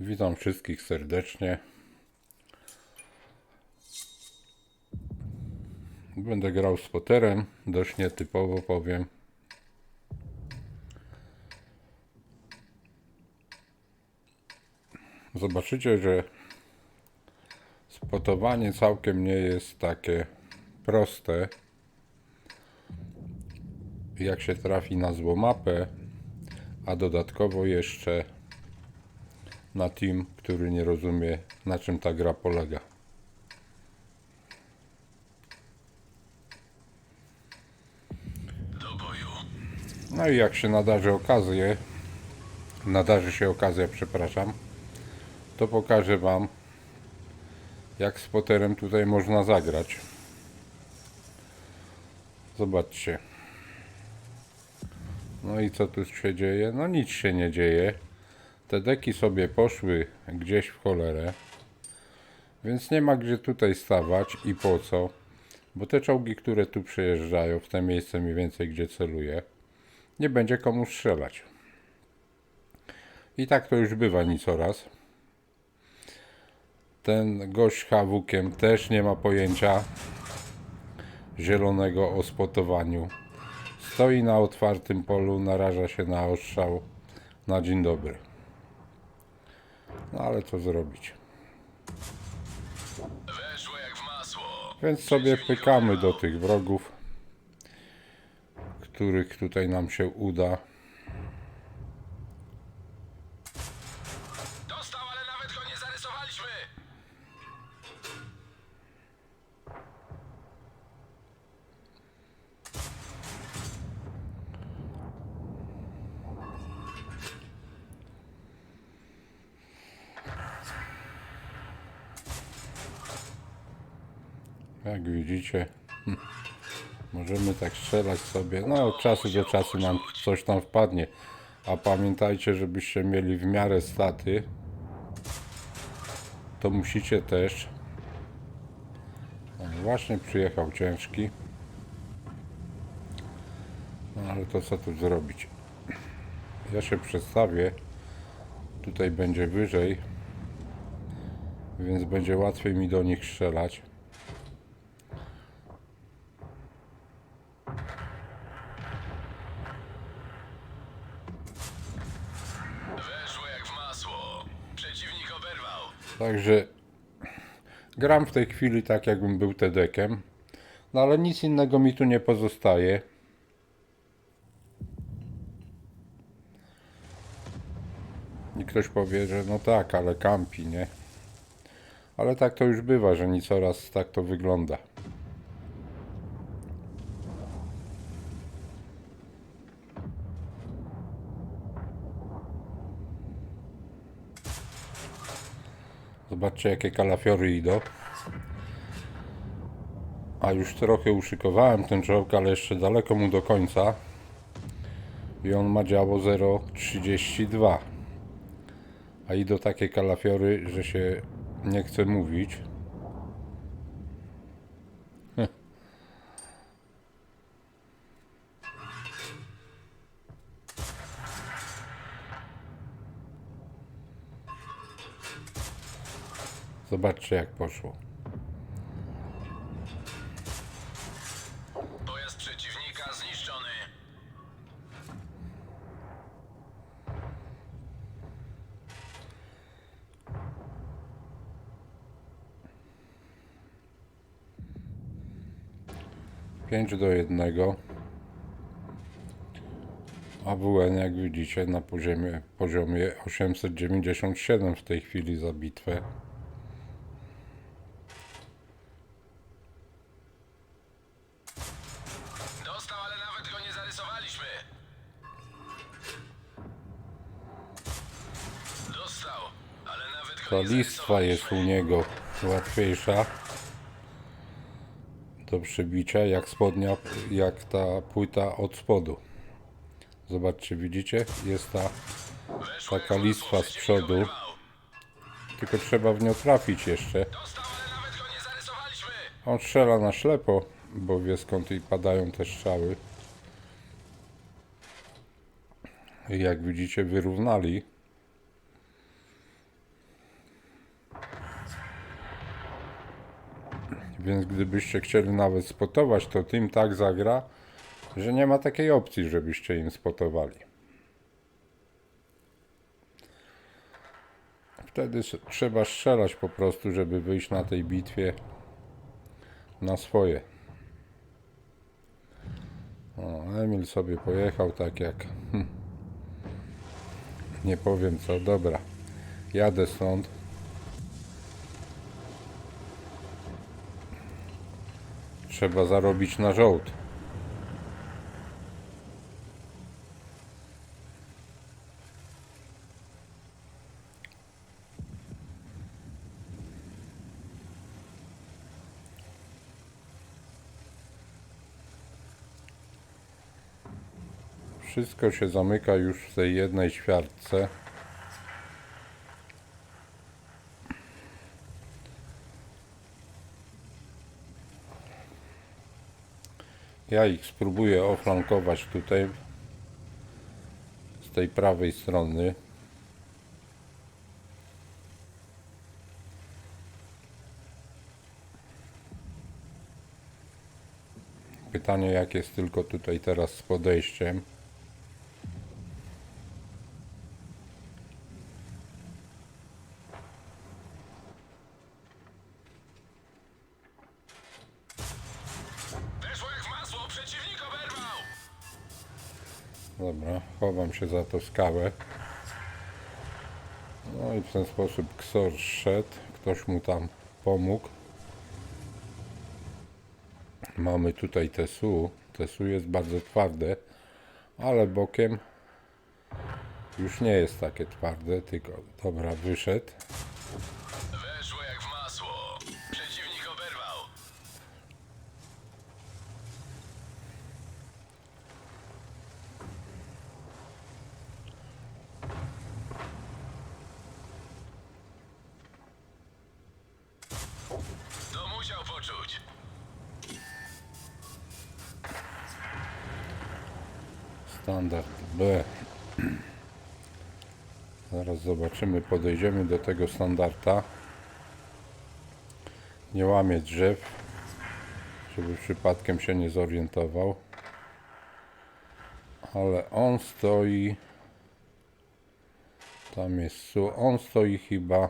Witam wszystkich serdecznie. Będę grał z Potterem, dość nietypowo powiem. Zobaczycie, że spotowanie całkiem nie jest takie proste. Jak się trafi na złą mapę, a dodatkowo jeszcze na team, który nie rozumie na czym ta gra polega. No i jak się nadarzy okazję, nadarzy się okazja, przepraszam, to pokażę Wam, jak z Potterem tutaj można zagrać. Zobaczcie. No i co tu się dzieje? No nic się nie dzieje. Te deki sobie poszły gdzieś w cholerę. Więc nie ma gdzie tutaj stawać i po co. Bo te czołgi, które tu przejeżdżają, w te miejsce mniej więcej gdzie celuję, nie będzie komu strzelać. I tak to już bywa niecoraz. Ten gość hawukiem też nie ma pojęcia zielonego o spotowaniu. Stoi na otwartym polu, naraża się na ostrzał na dzień dobry. No ale co zrobić? Więc sobie pykamy do tych wrogów, których tutaj nam się uda. Jak widzicie, hm, możemy tak strzelać sobie. No, od czasu do czasu nam coś tam wpadnie. A pamiętajcie, żebyście mieli w miarę staty, to musicie też. O, właśnie przyjechał ciężki. No ale to co tu zrobić? Ja się przestawię. Tutaj będzie wyżej, więc będzie łatwiej mi do nich strzelać. Także gram w tej chwili tak, jakbym był TEDekiem. No ale nic innego mi tu nie pozostaje. I ktoś powie, że no tak, ale kampi, nie? Ale tak to już bywa, że nie coraz tak to wygląda. Zobaczcie jakie kalafiory idą. A już trochę uszykowałem ten czołg, ale jeszcze daleko mu do końca. I on ma działo 0,32. A idą takie kalafiory, że się nie chce mówić. Zobaczcie jak poszło. Pojazd przeciwnika zniszczony. Pięć do jednego. AWN jak widzicie na poziomie, poziomie 897 w tej chwili za bitwę. Dostał, ale nawet go nie zarysowaliśmy. Dostał, ale nawet go Ta listwa jest u niego łatwiejsza do przebicia jak spodnia, jak ta płyta od spodu. Zobaczcie, widzicie? Jest ta taka listwa z przodu. Tylko trzeba w nią trafić jeszcze. On strzela na ślepo, bo wie skąd i padają te strzały. Jak widzicie, wyrównali. Więc gdybyście chcieli nawet spotować, to tym tak zagra, że nie ma takiej opcji, żebyście im spotowali. Wtedy trzeba strzelać po prostu, żeby wyjść na tej bitwie na swoje. O, Emil sobie pojechał tak jak. Nie powiem co, dobra. Jadę stąd. Trzeba zarobić na żołd. Wszystko się zamyka już w tej jednej ćwiartce. Ja ich spróbuję oflankować tutaj z tej prawej strony. Pytanie jak jest tylko tutaj teraz z podejściem. Dobra, chowam się za tą skałę. No i w ten sposób Ksor szedł, ktoś mu tam pomógł. Mamy tutaj Tesu. Tesu jest bardzo twarde, ale bokiem już nie jest takie twarde, tylko dobra, wyszedł. Standard B. Zaraz zobaczymy, podejdziemy do tego standarda. Nie łamię drzew, żeby przypadkiem się nie zorientował. Ale on stoi. Tam jest su. On stoi chyba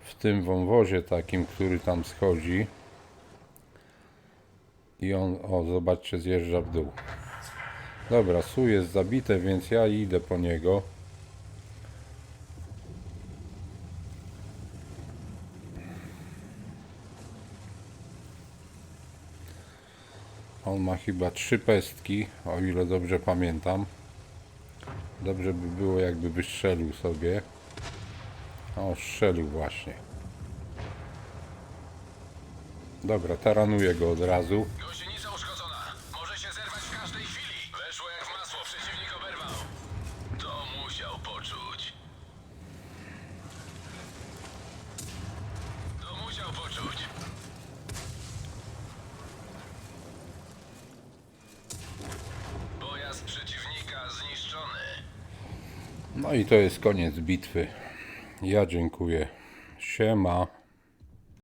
w tym wąwozie takim, który tam schodzi. I on, o zobaczcie, zjeżdża w dół. Dobra, Su jest zabite, więc ja idę po niego. On ma chyba trzy pestki, o ile dobrze pamiętam. Dobrze by było, jakby wystrzelił sobie. O, strzelił właśnie. Dobra, taranuję go od razu. No i to jest koniec bitwy. Ja dziękuję. Siema.